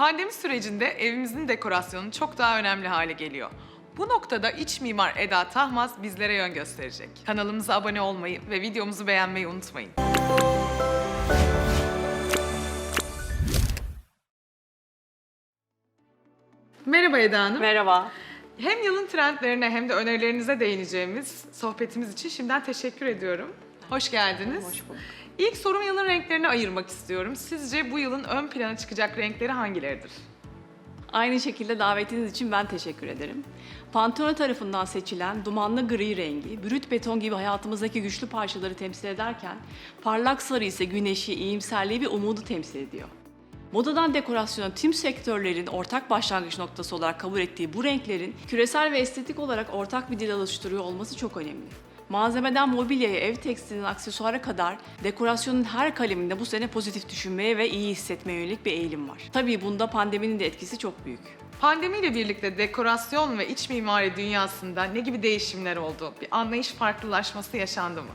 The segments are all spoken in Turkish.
Pandemi sürecinde evimizin dekorasyonu çok daha önemli hale geliyor. Bu noktada iç mimar Eda Tahmaz bizlere yön gösterecek. Kanalımıza abone olmayı ve videomuzu beğenmeyi unutmayın. Merhaba Eda Hanım. Merhaba. Hem yılın trendlerine hem de önerilerinize değineceğimiz sohbetimiz için şimdiden teşekkür ediyorum. Hoş geldiniz. Hoş bulduk. İlk sorum yılın renklerini ayırmak istiyorum. Sizce bu yılın ön plana çıkacak renkleri hangileridir? Aynı şekilde davetiniz için ben teşekkür ederim. Pantone tarafından seçilen dumanlı gri rengi, brüt beton gibi hayatımızdaki güçlü parçaları temsil ederken, parlak sarı ise güneşi, iyimserliği ve umudu temsil ediyor. Modadan dekorasyona tüm sektörlerin ortak başlangıç noktası olarak kabul ettiği bu renklerin küresel ve estetik olarak ortak bir dil oluşturuyor olması çok önemli. Malzemeden mobilyaya, ev tekstiline, aksesuara kadar dekorasyonun her kaleminde bu sene pozitif düşünmeye ve iyi hissetmeye yönelik bir eğilim var. Tabii bunda pandeminin de etkisi çok büyük. Pandemiyle birlikte dekorasyon ve iç mimari dünyasında ne gibi değişimler oldu? Bir anlayış farklılaşması yaşandı mı?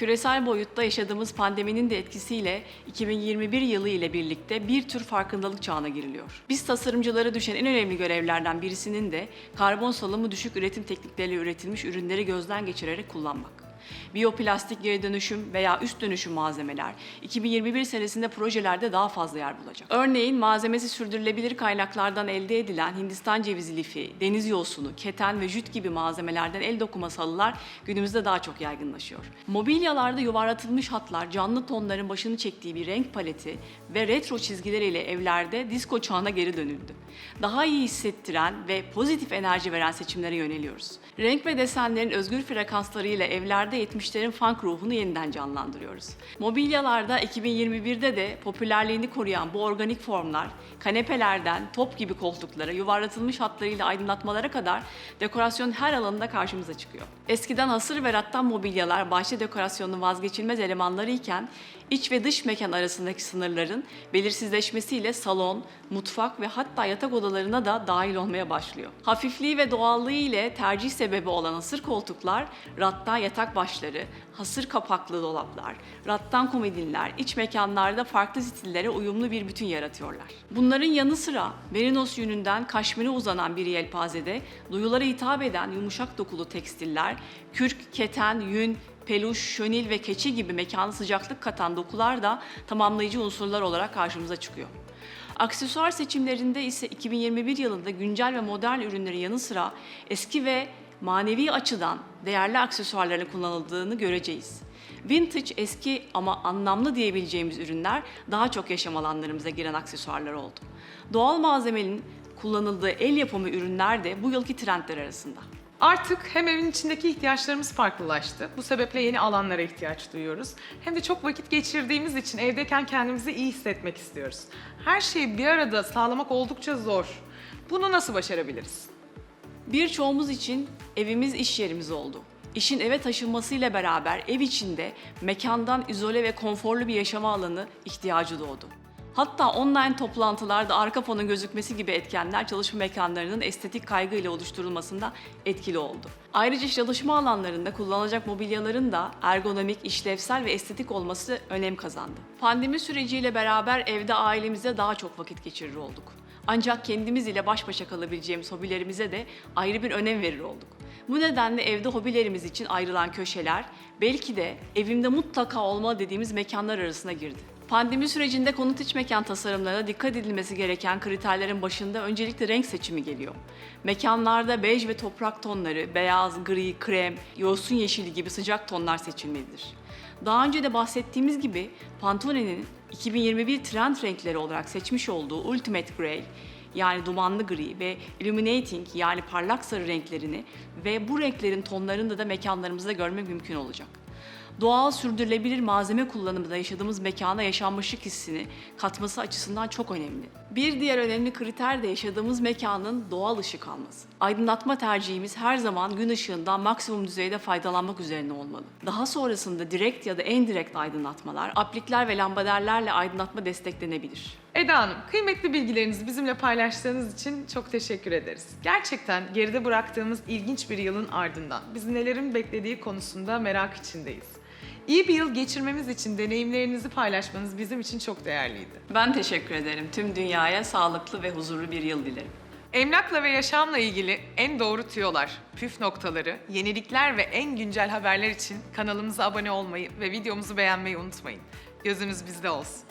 Küresel boyutta yaşadığımız pandeminin de etkisiyle 2021 yılı ile birlikte bir tür farkındalık çağına giriliyor. Biz tasarımcılara düşen en önemli görevlerden birisinin de karbon salımı düşük üretim teknikleriyle üretilmiş ürünleri gözden geçirerek kullanmak. Biyoplastik geri dönüşüm veya üst dönüşüm malzemeler 2021 senesinde projelerde daha fazla yer bulacak. Örneğin malzemesi sürdürülebilir kaynaklardan elde edilen Hindistan cevizi lifi, deniz yosunu, keten ve jüt gibi malzemelerden el dokuması halılar günümüzde daha çok yaygınlaşıyor. Mobilyalarda yuvarlatılmış hatlar, canlı tonların başını çektiği bir renk paleti ve retro çizgileriyle evlerde disco çağına geri dönüldü. Daha iyi hissettiren ve pozitif enerji veren seçimlere yöneliyoruz. Renk ve desenlerin özgür frekanslarıyla evlerde 70'lerin funk ruhunu yeniden canlandırıyoruz. Mobilyalarda 2021'de de popülerliğini koruyan bu organik formlar, kanepelerden top gibi koltuklara, yuvarlatılmış hatlarıyla aydınlatmalara kadar dekorasyon her alanında karşımıza çıkıyor. Eskiden hasır ve rattan mobilyalar bahçe dekorasyonunun vazgeçilmez elemanları iken iç ve dış mekan arasındaki sınırların belirsizleşmesiyle salon, mutfak ve hatta yatak odalarına da dahil olmaya başlıyor. Hafifliği ve doğallığı ile tercih sebebi olan hasır koltuklar, rattan yatak başları, hasır kapaklı dolaplar, rattan komodinler iç mekanlarda farklı stillere uyumlu bir bütün yaratıyorlar. Bunların yanı sıra merinos yününden kaşmire uzanan bir yelpazede duyulara hitap eden yumuşak dokulu tekstiller, kürk, keten, yün, peluş, şönil ve keçi gibi mekanı sıcaklık katan dokular da tamamlayıcı unsurlar olarak karşımıza çıkıyor. Aksesuar seçimlerinde ise 2021 yılında güncel ve modern ürünlerin yanı sıra eski ve manevi açıdan değerli aksesuarların kullanıldığını göreceğiz. Vintage eski ama anlamlı diyebileceğimiz ürünler daha çok yaşam alanlarımıza giren aksesuarlar oldu. Doğal malzemenin kullanıldığı el yapımı ürünler de bu yılki trendler arasında. Artık hem evin içindeki ihtiyaçlarımız farklılaştı. Bu sebeple yeni alanlara ihtiyaç duyuyoruz. Hem de çok vakit geçirdiğimiz için evdeyken kendimizi iyi hissetmek istiyoruz. Her şeyi bir arada sağlamak oldukça zor. Bunu nasıl başarabiliriz? Birçoğumuz için evimiz iş yerimiz oldu. İşin eve taşınmasıyla beraber ev içinde mekandan izole ve konforlu bir yaşama alanı ihtiyacı doğdu. Hatta online toplantılarda arka fonun gözükmesi gibi etkenler çalışma mekanlarının estetik kaygıyla oluşturulmasında etkili oldu. Ayrıca çalışma alanlarında kullanılacak mobilyaların da ergonomik, işlevsel ve estetik olması önem kazandı. Pandemi süreciyle beraber evde ailemize daha çok vakit geçirir olduk. Ancak kendimiz ile baş başa kalabileceğimiz hobilerimize de ayrı bir önem verir olduk. Bu nedenle evde hobilerimiz için ayrılan köşeler belki de evimde mutlaka olmalı dediğimiz mekanlar arasına girdi. Pandemi sürecinde konut iç mekan tasarımlarına dikkat edilmesi gereken kriterlerin başında öncelikle renk seçimi geliyor. Mekanlarda bej ve toprak tonları, beyaz, gri, krem, yosun yeşili gibi sıcak tonlar seçilmelidir. Daha önce de bahsettiğimiz gibi Pantone'nin 2021 trend renkleri olarak seçmiş olduğu Ultimate Grey yani dumanlı gri ve illuminating yani parlak sarı renklerini ve bu renklerin tonlarını da mekanlarımızda görmek mümkün olacak. Doğal sürdürülebilir malzeme kullanımında yaşadığımız mekana yaşanmışlık hissini katması açısından çok önemli. Bir diğer önemli kriter de yaşadığımız mekanın doğal ışık alması. Aydınlatma tercihimiz her zaman gün ışığından maksimum düzeyde faydalanmak üzerine olmalı. Daha sonrasında direkt ya da indirekt aydınlatmalar, aplikler ve lambaderlerle aydınlatma desteklenebilir. Eda Hanım, kıymetli bilgilerinizi bizimle paylaştığınız için çok teşekkür ederiz. Gerçekten geride bıraktığımız ilginç bir yılın ardından bizi nelerin beklediği konusunda merak içindeyiz. İyi bir yıl geçirmemiz için deneyimlerinizi paylaşmanız bizim için çok değerliydi. Ben teşekkür ederim. Tüm dünyaya sağlıklı ve huzurlu bir yıl dilerim. Emlakla ve yaşamla ilgili en doğru tüyolar, püf noktaları, yenilikler ve en güncel haberler için kanalımıza abone olmayı ve videomuzu beğenmeyi unutmayın. Gözünüz bizde olsun.